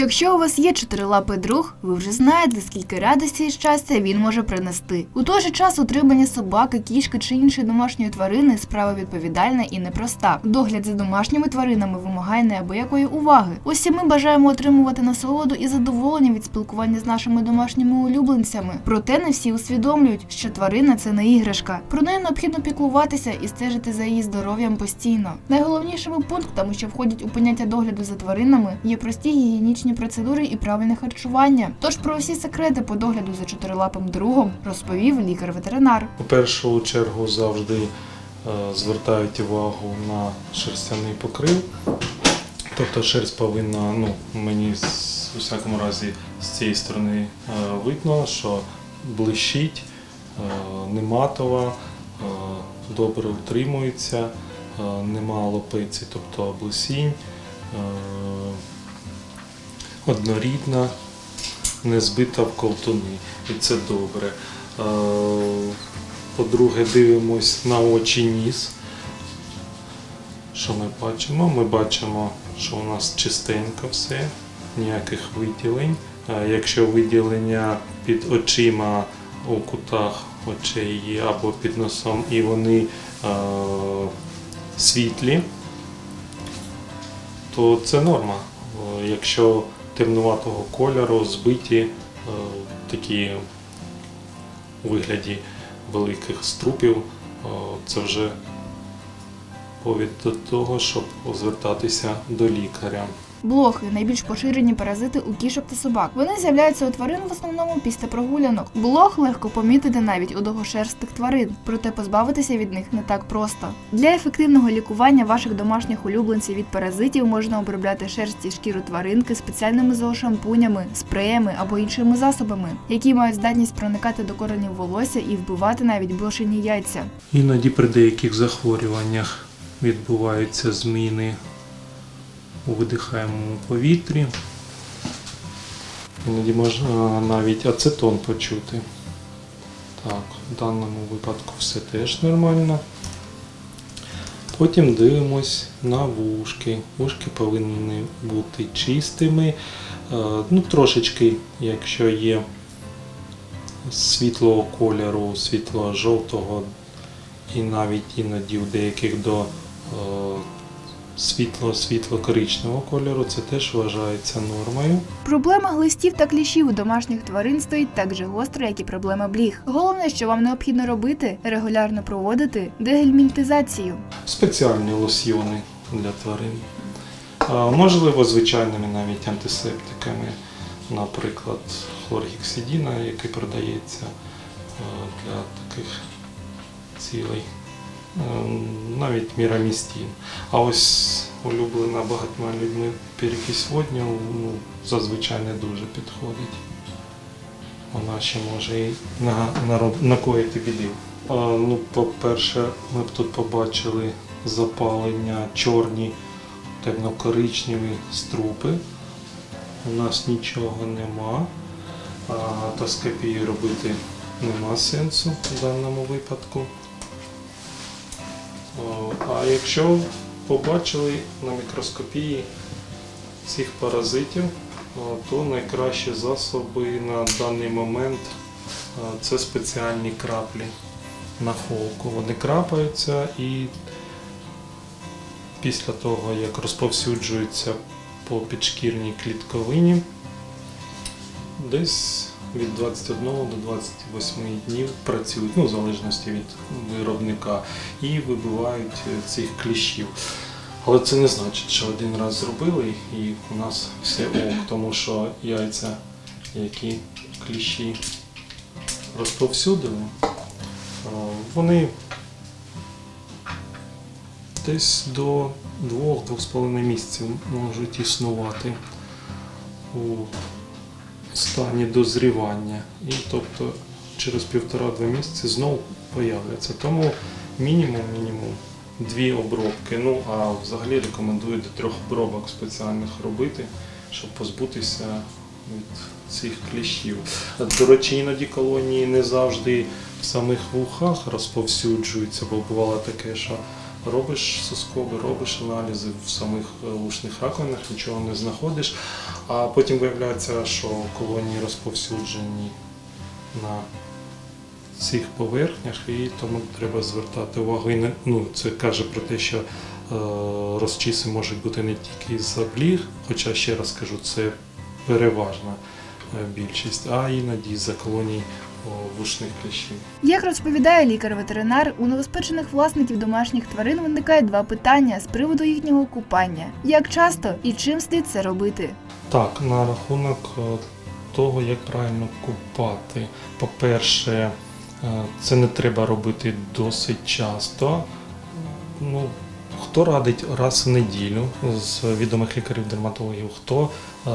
Якщо у вас є чотирилапий друг, ви вже знаєте, скільки радості і щастя він може принести. У той же час утримання собаки, кішки чи іншої домашньої тварини справа відповідальна і непроста. Догляд за домашніми тваринами вимагає неабиякої уваги. Усі ми бажаємо отримувати насолоду і задоволення від спілкування з нашими домашніми улюбленцями. Проте не всі усвідомлюють, що тварина це не іграшка. Про неї необхідно піклуватися і стежити за її здоров'ям постійно. Найголовнішими пунктами, що входять у поняття догляду за тваринами, є прості гігієнічні процедури і правильне харчування. Тож про всі секрети по догляду за чотирилапим другом розповів лікар-ветеринар. У першу чергу завжди е, звертають увагу на шерстяний покрив. Тобто шерсть повинна, ну, мені у всякому разі з цієї сторони е, видно, що блищить, е, не матова, е, добре утримується, нема лопиці, тобто облесінь, однорідна, не збита в ковтуни. І це добре. Е, По-друге, дивимось на очі ніс. Що ми бачимо? Ми бачимо, що у нас чистенько все, ніяких виділень. Е, Якщо виділення під очима у кутах очей або під носом, і вони е, світлі, то це норма. Е, Якщо темнуватого кольору, збиті, е, такі у вигляді великих струпів, е, це вже повід до того, щоб звертатися до лікаря. Блохи найбільш поширені паразити у кішок та собак. Вони з'являються у тварин в основному після прогулянок. Блох легко помітити навіть у довгошерстих тварин, проте позбавитися від них не так просто. Для ефективного лікування ваших домашніх улюбленців від паразитів можна обробляти шерсть і шкіру тваринки спеціальними зоошампунями, спреями або іншими засобами, які мають здатність проникати до коренів волосся і вбивати навіть блошині яйця. Іноді при деяких захворюваннях відбуваються зміни у видихаємому повітрі. Іноді можна навіть ацетон почути. Так, в даному випадку все теж нормально. Потім дивимось на вушки. Вушки повинні бути чистими. Е, Ну, трошечки, якщо є світлого кольору, світло-жовтого, і навіть іноді у деяких до е, світло-світло-коричневого кольору, це теж вважається нормою. Проблема глистів та кліщів у домашніх тварин стоїть так же гостро, як і проблема бліг. Головне, що вам необхідно робити, регулярно проводити дегельмінтизацію. Спеціальні лосьйони для тварин. Можливо, звичайними навіть антисептиками, наприклад, хлоргексидіна, який продається для таких цілей. Е, Навіть мірамістін. А ось улюблена багатьма людьми перекись водню ну, зазвичай не дуже підходить. Вона ще може і на, нароб- накоїти біди. Ну, по-перше, ми б тут побачили запалення чорні, темно-коричневі струпи. У нас нічого нема. Атоскопію робити нема сенсу в даному випадку. А якщо побачили на мікроскопії цих паразитів, то найкращі засоби на даний момент це спеціальні краплі на холку. Вони крапаються і після того, як розповсюджуються по підшкірній клітковині, десь від 21 до 28 днів працюють, ну, в залежності від виробника, і вибивають е, цих кліщів. Але це не значить, що один раз зробили і у нас все ок, тому що яйця, які кліщі розповсюдили, е, вони десь до 2-2,5 місяців можуть існувати у стані дозрівання. І тобто через півтора-два місяці знову появляться. Тому мінімум, мінімум дві обробки. Ну а взагалі рекомендую до трьох обробок спеціальних робити, щоб позбутися від цих кліщів. До речі, іноді колонії не завжди в самих вухах розповсюджуються, бо бувало таке, що робиш соскоби, робиш аналізи в самих е, ушних раковинах, нічого не знаходиш, а потім виявляється, що колонії розповсюджені на цих поверхнях, і тому треба звертати увагу. І не, ну, це каже про те, що е, розчіси можуть бути не тільки з обліг, хоча ще раз кажу, це переважна е, більшість, а іноді за колоній вушних кліщів. Як розповідає лікар-ветеринар, у новоспечених власників домашніх тварин виникає два питання з приводу їхнього купання: як часто і чим слід це робити? Так, на рахунок е, того, як правильно купати. По-перше, е, це не треба робити досить часто. Ну, хто радить раз в неділю з відомих лікарів-дерматологів, хто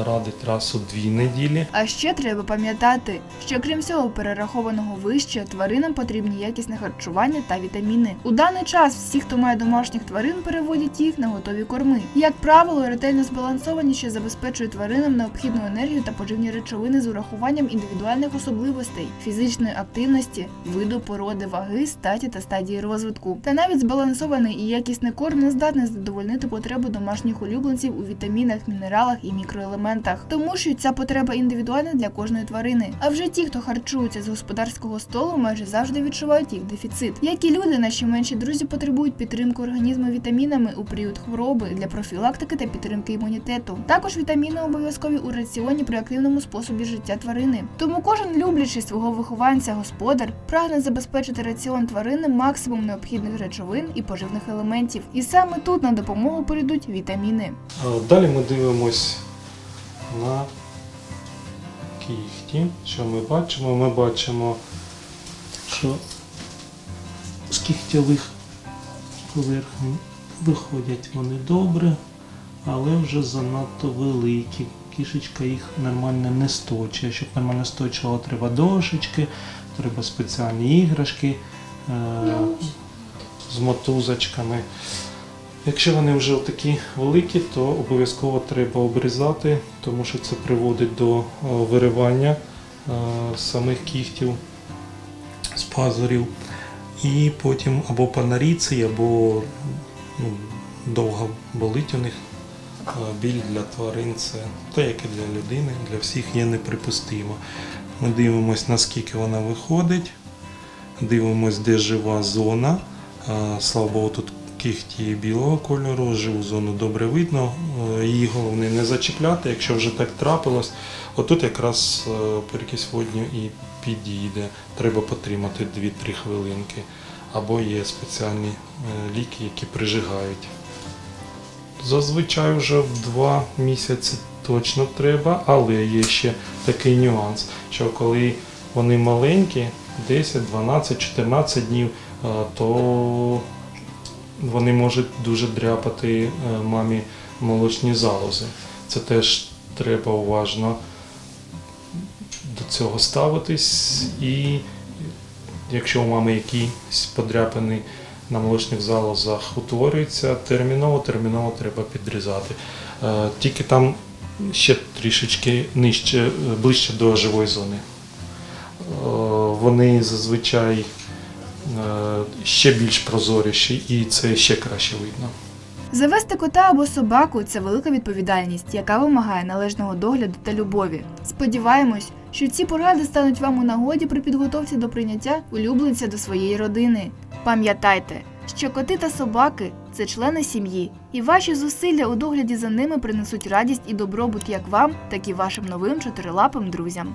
радить раз у дві неділі. А ще треба пам'ятати, що крім всього перерахованого вище, тваринам потрібні якісне харчування та вітаміни. У даний час всі, хто має домашніх тварин, переводять їх на готові корми. Як правило, ретельно збалансовані, що забезпечують тваринам необхідну енергію та поживні речовини з урахуванням індивідуальних особливостей, фізичної активності, виду породи, ваги, статі та стадії розвитку. Та навіть збалансований і якісний корм не здатний задовольнити потребу домашніх улюбленців у вітамінах, мінералах і мікроелементах, тому що ця потреба індивідуальна для кожної тварини. А вже ті, хто харчується з господарського столу, майже завжди відчувають їх дефіцит. Як і люди, наші менші друзі потребують підтримки організму вітамінами у період хвороби для профілактики та підтримки імунітету. Також вітаміни обов'язкові у раціоні при активному способі життя тварини. Тому кожен люблячий свого вихованця господар прагне забезпечити раціон тварини максимум необхідних речовин і поживних елементів. І саме тут на допомогу прийдуть вітаміни. Далі ми дивимось на кіхті. Що ми бачимо? Ми бачимо, що з кігтєвих поверхень виходять вони добре, але вже занадто великі. Кішечка їх нормально не сточує. Щоб нормально сточувало, треба дошечки, треба спеціальні іграшки е- з мотузочками. Якщо вони вже такі великі, то обов'язково треба обрізати, тому що це приводить до е, виривання е, самих кігтів з пазурів. І потім або по наріці, або ну, довго болить у них. Біль для тварин це як і для людини, для всіх є неприпустимо. Ми дивимося, наскільки вона виходить, дивимося, де жива зона. Слава Богу, тут кігті білого кольору, живу зону добре видно. Е, Її головне не зачіпляти, якщо вже так трапилось. Отут якраз е, перекись водню і підійде. Треба потримати 2-3 хвилинки. Або є спеціальні е, ліки, які прижигають. Зазвичай вже в 2 місяці точно треба, але є ще такий нюанс, що коли вони маленькі, 10, 12, 14 днів, то вони можуть дуже дряпати е, мамі молочні залози. Це теж треба уважно до цього ставитись. І якщо у мами якісь подряпини на молочних залозах утворюються, терміново, терміново треба підрізати. Е, Тільки там ще трішечки нижче, е, ближче до живої зони. Вони зазвичай ще більш прозоріші і це ще краще видно. Завести кота або собаку це велика відповідальність, яка вимагає належного догляду та любові. Сподіваємось, що ці поради стануть вам у нагоді при підготовці до прийняття улюбленця до своєї родини. Пам'ятайте, що коти та собаки це члени сім'ї, і ваші зусилля у догляді за ними принесуть радість і добробут як вам, так і вашим новим чотирилапим друзям.